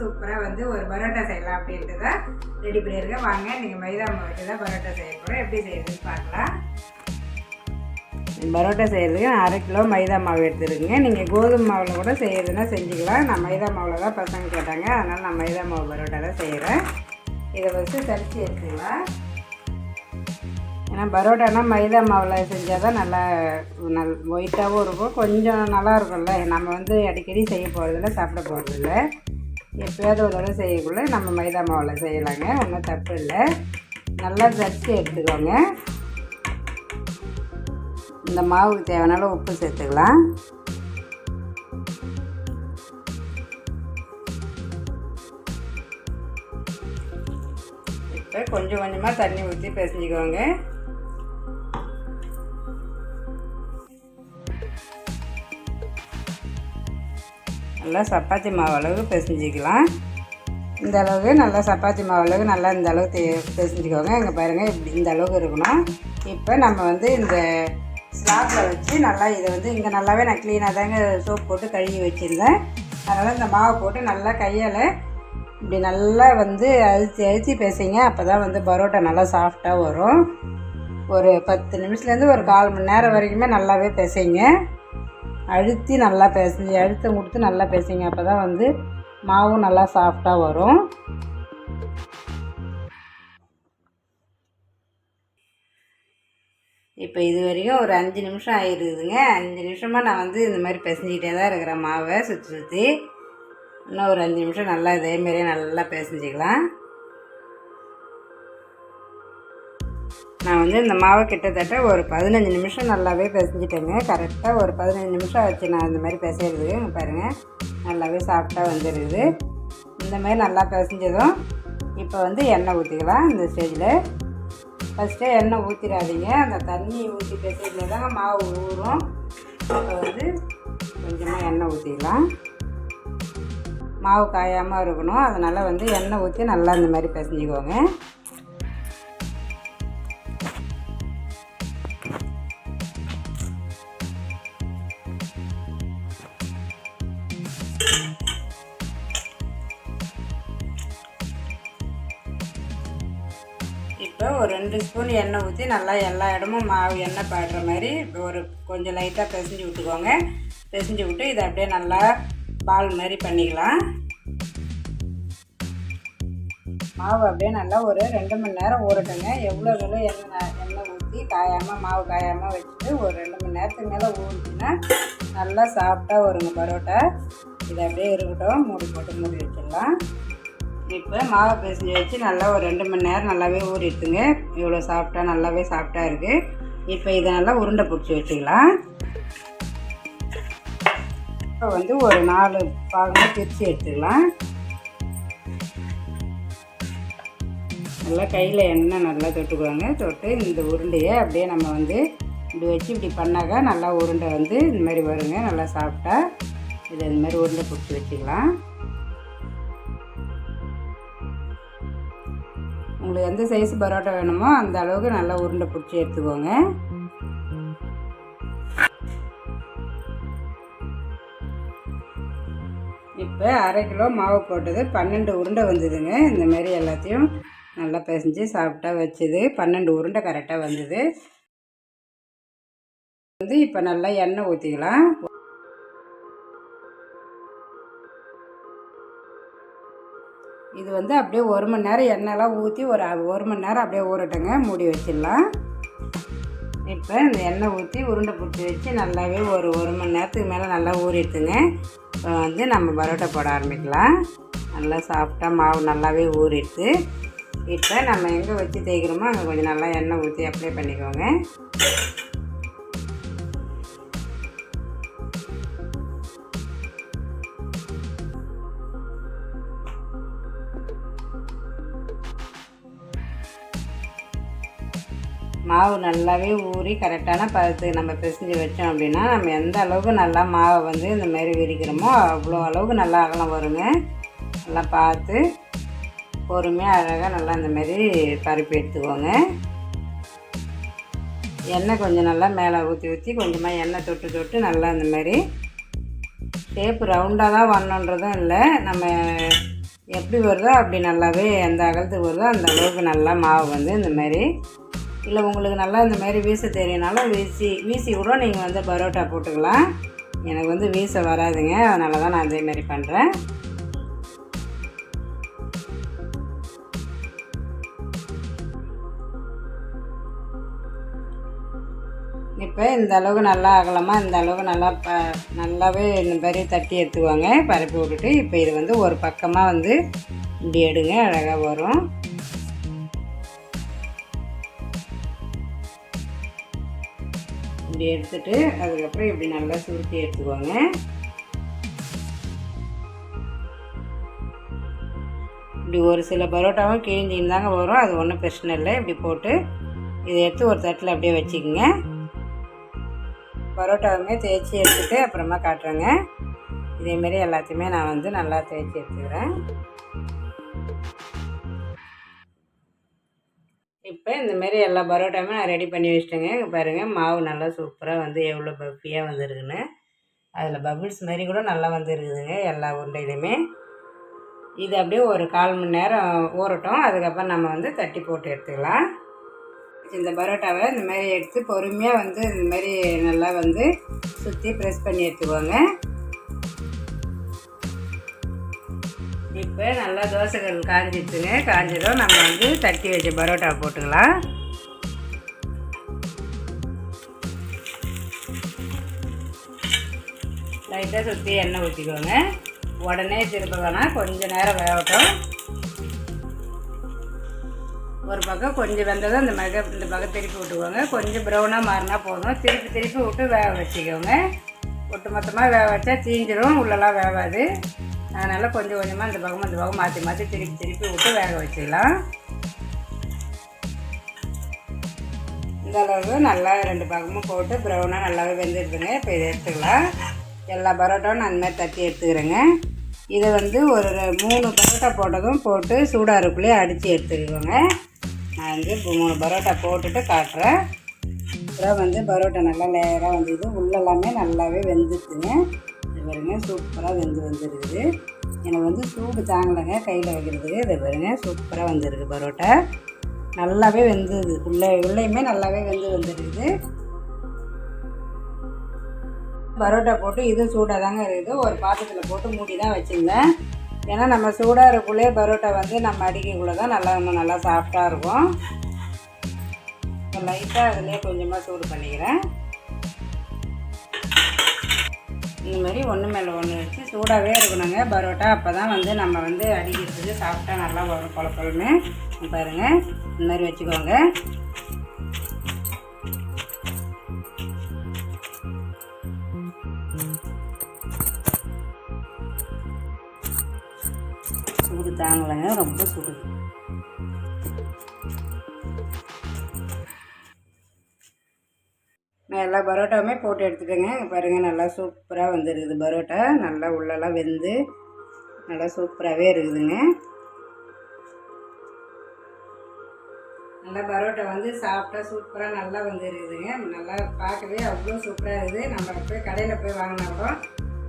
சூப்பராக வந்து ஒரு பரோட்டா செய்யலாம் அப்படின்ட்டு தான் ரெடி பண்ணியிருக்கேன் வாங்க நீங்கள் மைதா மாவு வச்சு தான் பரோட்டா செய்ய போகிறோம் எப்படி செய்யறதுன்னு பார்க்கலாம். பரோட்டா செய்கிறதுக்கு நான் அரை கிலோ மைதா மாவு எடுத்துருக்கேங்க. நீங்கள் கோதுமை மாவில் கூட செய்கிறதுனா செஞ்சுக்கலாம். நான் மைதா மாவில் தான் பசங்க கேட்டாங்க. அதனால் நான் மைதா மாவு பரோட்டா தான் செய்கிறேன் இதை ஃபஸ்ட்டு சரிச்சு எடுத்துக்கலாம். ஏன்னா பரோட்டானா மைதா மாவில் செஞ்சால் தான் நல்லா நல் ஒயிட்டாகவும் இருக்கும். கொஞ்சம் நல்லா இருக்கும்ல. நம்ம வந்து அடிக்கடி செய்ய போகிறதில்ல சாப்பிட போகிறதில்ல எப்போயாவது ஒரு தடவை செய்யக்குள்ள நம்ம மைதா மாவில் செய்யலாங்க ஒன்றும் தப்பு இல்லை. நல்லா தச்சு எடுத்துக்கோங்க. இந்த மாவுக்கு தேவையான உப்பு சேர்த்துக்கலாம். இப்போ கொஞ்சம் கொஞ்சமாக தண்ணி ஊற்றி பிசைஞ்சிக்கோங்க. நல்லா சப்பாத்தி மாவு அளவுக்கு பிசைஞ்சிக்கலாம். இந்த அளவுக்கு நல்லா சப்பாத்தி மாவு அளவுக்கு நல்லா இந்த அளவுக்கு பிசைஞ்சிக்கோங்க. இங்கே பாருங்கள் இப்படி இந்த அளவுக்கு இருக்கணும். இப்போ நம்ம வந்து இந்த ஸ்லாப்பில் வச்சு நல்லா இதை வந்து இங்கே நல்லாவே நான் க்ளீனாக தாங்க சோப் போட்டு கழுவி வச்சுருந்தேன். அதனால் இந்த மாவை போட்டு நல்லா கையால் இப்படி நல்லா வந்து அழுத்தி அழுத்தி பேசிங்க. அப்போ தான் வந்து பரோட்டா நல்லா சாஃப்டாக வரும். ஒரு பத்து நிமிஷத்துலேருந்து ஒரு கால் மணி நேரம் வரைக்குமே நல்லாவே பேசிங்க. அழுத்தி நல்லா பேசஞ்சு அழுத்தம் கொடுத்து நல்லா பேசிங்க. அப்போ தான் வந்து மாவும் நல்லா சாஃப்டாக வரும். இப்போ இது வரைக்கும் ஒரு அஞ்சு நிமிஷம் ஆயிருக்குதுங்க அஞ்சு நிமிஷமாக நான் வந்து இந்த மாதிரி பிசைஞ்சிக்கிட்டே தான் இருக்கிறேன். மாவை சுற்றி சுற்றி இன்னும் ஒரு அஞ்சு நிமிஷம் நல்லா இதேமாரியே நல்லா பிசைஞ்சிக்கலாம் நான் வந்து இந்த மாவை கிட்டத்தட்ட ஒரு பதினஞ்சு நிமிஷம் நல்லாவே பிசைஞ்சிட்டேங்க. கரெக்டாக ஒரு பதினஞ்சு நிமிஷம் ஆச்சு நான் இந்த மாதிரி பிசைறது பாருங்கள் நல்லாவே சாஃப்டாக வந்துடுது இந்த மாதிரி நல்லா பிசைஞ்சதும் இப்போ வந்து எண்ணெய் ஊற்றிக்கலாம் இந்த ஸ்டேஜில் ஃபஸ்ட்டு எண்ணெய் ஊற்றிடாதீங்க அந்த தண்ணி ஊற்றி பிசைறதுல தான் மாவு ஊறும். இப்போ வந்து கொஞ்சமாக எண்ணெய் ஊற்றிக்கலாம் மாவு காயாமல் இருக்கணும். அதனால் வந்து எண்ணெய் ஊற்றி நல்லா இந்த மாதிரி பிசைஞ்சிக்கோங்க. ஒரு ரெண்டு ஸ்பூன் எண்ணெய் ஊற்றி நல்லா எல்லா இடமும் மாவு எண்ணெய் பாடுற மாதிரி ஒரு கொஞ்சம் லைட்டாக பிசைஞ்சு விட்டுக்கோங்க. பிசைஞ்சு விட்டு இதை அப்படியே நல்லா பால் மாதிரி பண்ணிக்கலாம். மாவு அப்படியே நல்லா ஒரு ரெண்டு மணி நேரம் ஊறட்டுங்க. எவ்வளோ எவ்வளோ எண்ணெய் எண்ணெய் ஊற்றி காயாமல் மாவு காயாமல் வச்சுட்டு ஒரு ரெண்டு மணி நேரத்துக்கு மேலே ஊறிச்சுன்னா நல்லா சாஃப்டாக வருங்க பரோட்டா. இது அப்படியே இருக்கட்டும். மூடி போட்டு மூடி வச்சிடலாம். இப்போ மாவை பிசைஞ்சு வச்சு நல்லா ஒரு ரெண்டு மணி நேரம் நல்லாவே ஊறிடுதுங்க இவ்வளோ சாஃப்டாக நல்லாவே சாஃப்டாக இருக்குது இப்போ இதை நல்லா உருண்டை பிடிச்சி வச்சுக்கலாம். இப்போ வந்து ஒரு நாலு பாகமாக பிரித்து எடுத்துக்கலாம். நல்லா கையில் எண்ணெய் நல்லா தொட்டுக்குவாங்க தொட்டு இந்த உருண்டையை அப்படியே நம்ம வந்து இப்படி வச்சு இப்படி பண்ணாக்கா நல்லா உருண்டை வந்து இந்த மாதிரி வருங்க. நல்லா சாப்பிட்டா இதை இந்த மாதிரி உருண்டை பிடிச்சி வச்சுக்கலாம். உங்களுக்கு எந்த சைஸ் பரோட்டா வேணுமோ அந்த அளவுக்கு நல்லா உருண்டை பிடிச்சி எடுத்துக்கோங்க. இப்போ அரை கிலோ மாவு போட்டது பன்னெண்டு உருண்டை வந்ததுங்க. இந்தமாரி எல்லாத்தையும் நல்லா பிசைஞ்சு சாப்பிட்டா வச்சுது. பன்னெண்டு உருண்டை கரெக்டாக வந்தது. வந்து இப்போ நல்லா எண்ணெய் ஊற்றிக்கலாம் இது வந்து அப்படியே ஒரு மணி நேரம் எண்ணெய்லாம் ஊற்றி ஒரு ஒரு மணி நேரம் அப்படியே ஊறட்டுங்க. மூடி வச்சிடலாம். இப்போ இந்த எண்ணெய் ஊற்றி உருண்டை பிடிச்சி வச்சு நல்லாவே ஒரு ஒரு மணி நேரத்துக்கு மேலே நல்லா ஊறிடுதுங்க இப்போ வந்து நம்ம பரோட்டா போட ஆரம்பிக்கலாம். நல்லா சாஃப்டாக மாவு நல்லாவே ஊறிடுது இப்போ நம்ம எங்கே வச்சு தேய்க்கிறோமோ அங்கே கொஞ்சம் நல்லா எண்ணெய் ஊற்றி அப்ளை பண்ணிக்கோங்க. மாவு நல்லாவே ஊறி கரெக்டான பதத்துக்கு நம்ம பிசைஞ்சு வச்சோம் அப்படின்னா நம்ம எந்த அளவுக்கு நல்லா மாவை வந்து இந்த மாதிரி விரிக்கிறோமோ அவ்வளோ அளவுக்கு நல்லா அகலம் வருங்க. நல்லா பார்த்து பொறுமையாக அழகாக நல்லா இந்த மாதிரி பருப்பு எடுத்துக்கோங்க. எண்ணெய் கொஞ்சம் நல்லா மேலே ஊற்றி ஊற்றி கொஞ்சமாக எண்ணெய் தொட்டு தொட்டு நல்லா இந்த மாதிரி ஷேப் ரவுண்டாக தான் வரணுன்றதும் இல்லை. நம்ம எப்படி வருதோ அப்படி நல்லாவே எந்த அகலத்துக்கு வருதோ அந்த அளவுக்கு நல்லா மாவு வந்து இந்த மாதிரி இல்லை உங்களுக்கு நல்லா இந்த மாதிரி வீச தெரியனாலும் வீசி வீசி கூட நீங்கள் வந்து பரோட்டா போட்டுக்கலாம். எனக்கு வந்து வீச வராதுங்க அதனால தான் நான் அதேமாரி மாதிரி பண்ணுறேன் இப்போ இந்த அளவுக்கு நல்லா அகலமாக இந்த அளவுக்கு நல்லா ப நல்லாவே இந்த மாதிரி தட்டி எடுத்துக்குவாங்க பரப்பி விட்டுட்டு இப்போ இது வந்து ஒரு பக்கமாக வந்து இப்படி எடுங்க அழகாக வரும். இப்படி எடுத்துட்டு அதுக்கப்புறம் இப்படி நல்லா சுருட்டி எடுத்துக்கோங்க. இப்படி ஒரு சில பரோட்டாவும் கிழிஞ்சின்னு தாங்க வரும் அது ஒன்றும் பிரச்சனை இல்லை. இப்படி போட்டு இதை எடுத்து ஒரு தட்டில் அப்படியே வச்சுக்கோங்க. பரோட்டாவுமே தேய்ச்சி எடுத்துட்டு அப்புறமா காட்டுறேங்க. இதேமாரி எல்லாத்தையுமே நான் வந்து நல்லா தேய்ச்சி எடுத்துக்கிறேன். இப்போ இந்தமாரி எல்லா பரோட்டாவுமே நான் ரெடி பண்ணி வச்சிட்டேங்க. இங்கே பாருங்கள் மாவு நல்லா சூப்பராக வந்து எவ்வளோ பஃபியாக வந்துருக்குன்னு. அதில் பபிள்ஸ் மாதிரி கூட நல்லா வந்துருக்குதுங்க எல்லா உருண்டையிலையுமே இது அப்படியே ஒரு கால் மணி நேரம் ஊறட்டும். அதுக்கப்புறம் நம்ம வந்து தட்டி போட்டு எடுத்துக்கலாம். இந்த பரோட்டாவை இந்த மாதிரி எடுத்து பொறுமையாக வந்து இந்த மாதிரி நல்லா வந்து சுற்றி ப்ரெஸ் பண்ணி எடுத்துக்கோங்க. இப்போ நல்லா தோசைகள் காஞ்சிடுச்சுங்க காஞ்சதும் நம்ம வந்து தட்டி வச்ச பரோட்டா போட்டுக்கலாம். லைட்டாக சுற்றி எண்ணெய் ஊற்றிக்கோங்க உடனே திருப்ப வேணாம் கொஞ்சம் நேரம் வேகட்டும். ஒரு பக்கம் கொஞ்சம் வெந்ததும் இந்த மக இந்த பக்கம் திருப்பி விட்டுக்கோங்க. கொஞ்சம் ப்ரௌனாக மாறினா போதும். திருப்பி திருப்பி விட்டு வேக வச்சுக்கோங்க. ஒட்டு மொத்தமாக வேக வச்சா தீஞ்சிரும். உள்ளெல்லாம் வேகாது. அதனால் கொஞ்சம் கொஞ்சமாக இந்த பக்கம் இந்த பக்கம் மாற்றி மாற்றி திருப்பி திருப்பி விட்டு வேக வச்சுக்கலாம். இந்த அளவுக்கு நல்லா ரெண்டு பக்கமும் போட்டு ப்ரௌனாக நல்லாவே வெந்துடுதுங்க இப்போ இதை எடுத்துக்கலாம். எல்லா பரோட்டாவும் நான் அந்தமாதிரி தட்டி எடுத்துக்கிறேங்க. இதை வந்து ஒரு மூணு பரோட்டா போட்டதும் போட்டு சூடாருக்குள்ளேயே அடித்து எடுத்துக்கோங்க. நான் வந்து இப்போ மூணு பரோட்டா போட்டுட்டு காட்டுறேன். அப்புறம் வந்து பரோட்டா நல்லா லேயராக வந்தது. உள்ளெல்லாமே நல்லாவே வெந்துட்டுங்க இது பாருங்க சூப்பராக வெந்து வந்துருக்குது. எனக்கு வந்து சூடு தாங்கலைங்க கையில் வைக்கிறதுக்கு. இதை பாருங்க சூப்பராக வந்துருக்கு பரோட்டா. நல்லாவே வெந்துது. உள்ளே உள்ளேயுமே நல்லாவே வெந்து வந்துருக்குது. பரோட்டா போட்டு இதுவும் சூடாக தாங்க இருக்குது. ஒரு பாத்திரத்தில் போட்டு மூடி தான் வச்சுருந்தேன். ஏன்னா நம்ம சூடாக இருக்குள்ளே பரோட்டா வந்து நம்ம அடிக்கக்குள்ளே தான் நல்லா இன்னும் நல்லா சாஃப்டாக இருக்கும். இப்போ லைட்டாக அதுலேயே கொஞ்சமாக சூடு பண்ணிக்கிறேன். இந்த மாதிரி ஒன்று மேலே ஒன்று வச்சு சூடாகவே இருக்கணுங்க. பரோட்டா அப்போ தான் வந்து நம்ம வந்து அடிக்கிறதுக்கு சாப்பிட்டா நல்லா வரும் கொல கொலன்னு பாருங்கள் இந்த மாதிரி வச்சுக்கோங்க. சூடு தாங்கலைங்க. ரொம்ப சூடு. நான் எல்லா பரோட்டாவுமே போட்டு எடுத்துட்டேங்க. பாருங்கள் நல்லா சூப்பராக வந்துருக்குது பரோட்டா. நல்லா உள்ளெல்லாம் வெந்து நல்லா சூப்பராகவே இருக்குதுங்க. நல்லா பரோட்டா வந்து சாப்பிட்டா சூப்பராக நல்லா வந்துருக்குதுங்க. நல்லா பார்க்கவே அவ்வளோ சூப்பராக இருக்குது. நம்ம போய் கடையில் போய் வாங்கினா கூட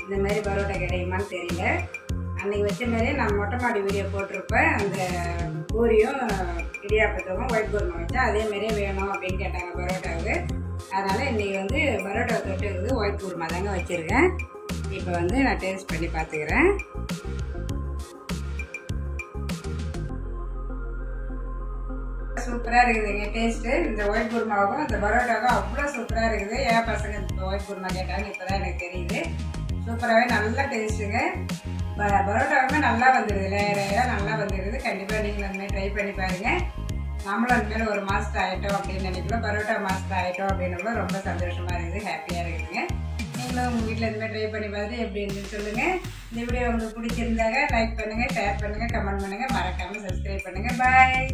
இந்த மாதிரி பரோட்டா கிடைக்குமான்னு தெரியல. அன்றைக்கி வச்ச மாதிரியே நான் மொட்டை மாடி வீடியோ போட்டிருப்பேன். அந்த பூரியும் இடியாப்பத்தவும் ஒயிட் குருமா வச்சா அதே மாதிரியே வேணும் அப்படின்னு கேட்டாங்க பரோட்டாவுக்கு. அதனால் இன்றைக்கி வந்து பரோட்டா தொட்டுக்கு ஒயிட் குருமா தாங்க வச்சுருக்கேன். இப்போ வந்து நான் டேஸ்ட் பண்ணி பார்த்துக்கிறேன் சூப்பராக இருக்குதுங்க டேஸ்ட்டு இந்த ஒயிட் குருமாவுக்கும் இந்த பரோட்டாவுக்கும் அவ்வளோ சூப்பராக இருக்குது. ஏன் பசங்க இந்த ஒயிட் குருமா கேட்டாங்க இப்போ தான் எனக்கு தெரியுது. சூப்பராகவே நல்லா டேஸ்ட்டுங்க ப- பரோட்டாவுமே நல்லா வந்துடுது லேயர் லேயராக நல்லா வந்துடுது கண்டிப்பாக நீங்கள் அந்த ட்ரை பண்ணி பாருங்கள் நம்மளும் அந்த மாதிரி ஒரு மாஸ்டர் ஆகிட்டோம் அப்படின்னு நினைக்கிறோம் பரோட்டா மாஸ்டர் ஆகிட்டோம் அப்படின்னு கூட ரொம்ப சந்தோஷமாக இருக்குது ஹாப்பியாக இருக்குதுங்க. நீங்களும் உங்கள் வீட்டில் இந்த மாதிரி ட்ரை பண்ணி பார்த்துட்டு எப்படி இருந்துன்னு சொல்லுங்கள் இந்த வீடியோ உங்களுக்கு பிடிச்சிருந்தாங்க லைக் பண்ணுங்கள் ஷேர் பண்ணுங்கள் கமெண்ட் பண்ணுங்கள் மறக்காமல் சப்ஸ்கிரைப் பண்ணுங்கள் பாய்